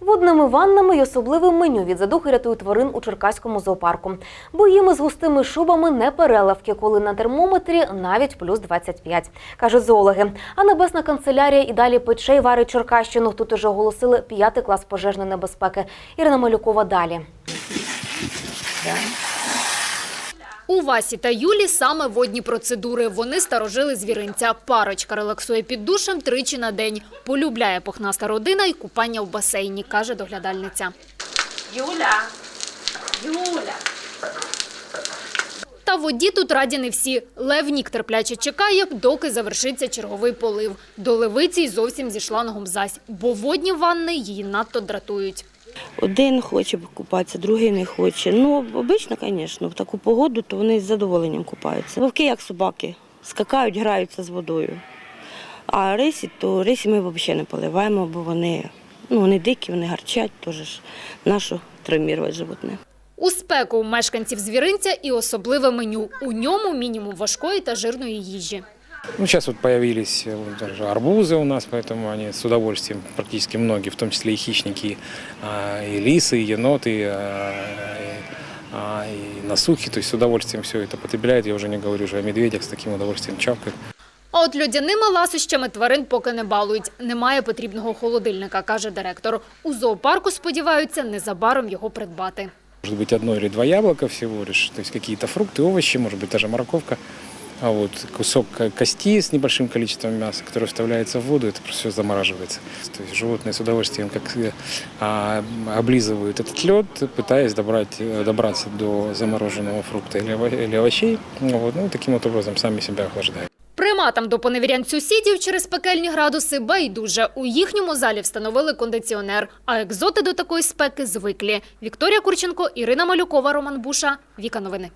Водними ваннами й особливим меню від задухи рятують тварин у Черкаському зоопарку. Боїми з густими шубами не переливки, коли на термометрі навіть плюс 25, кажуть зоологи. А небесна канцелярія і далі пече й варить Черкащину. Тут уже оголосили п'ятий клас пожежної небезпеки. Ірина Малюкова далі. У Васі та Юлі саме водні процедури. Вони старожили звіринця. Парочка релаксує під душем тричі на день. Полюбляє пухнаста родина і купання в басейні, каже доглядальниця. Юля, Юля. Та воді тут раді не всі. Лев Нік терпляче чекає, доки завершиться черговий полив. До левиці й зовсім зі шлангом зась, бо водні ванни її надто дратують. Один хоче купатися, другий не хоче. Ну, обично, звісно, в таку погоду, то вони з задоволенням купаються. Вовки, як собаки, скакають, граються з водою. А рисі, то рисі ми взагалі не поливаємо, бо вони, ну, вони дикі, вони гарчать, теж нашу травмувати животне. У спеку мешканців звіринця і особливе меню. У ньому мінімум важкої та жирної їжі. Ну, сейчас вот появились э, вот даже арбузы у нас, поэтому они с удовольствием, практически многие, в том числе и хищники, а, и лисы, и еноты, а, и, а, и насухи, то есть с удовольствием все это потребляют. Я уже не говорю уже о медведях, с таким удовольствием чавкают. А от льодяними ласощами тварин поки не балують. Немає потрібного холодильника, каже директор. У зоопарку сподіваються незабаром його придбати. Может быть, одно или два яблока всего лишь, то есть какие-то фрукты, овощи, может быть, даже морковка. А вот кусок ко- кости с небольшим количеством мяса, которое вставляется в воду, это просто все замораживается. То есть животные с удовольствием как э, а, облизывают этот лед, пытаясь добрать, э, добраться до замороженного фрукта или, ово- или овощей. Ну, вот, ну, таким вот образом сами себя охлаждают. Приматам до поневірянь сусідів через пекельні градуси байдуже. У їхньому залі встановили кондиціонер, а екзоти до такої спеки звиклі. Вікторія Курченко, Ірина Малюкова, Роман Буша. Віка новини.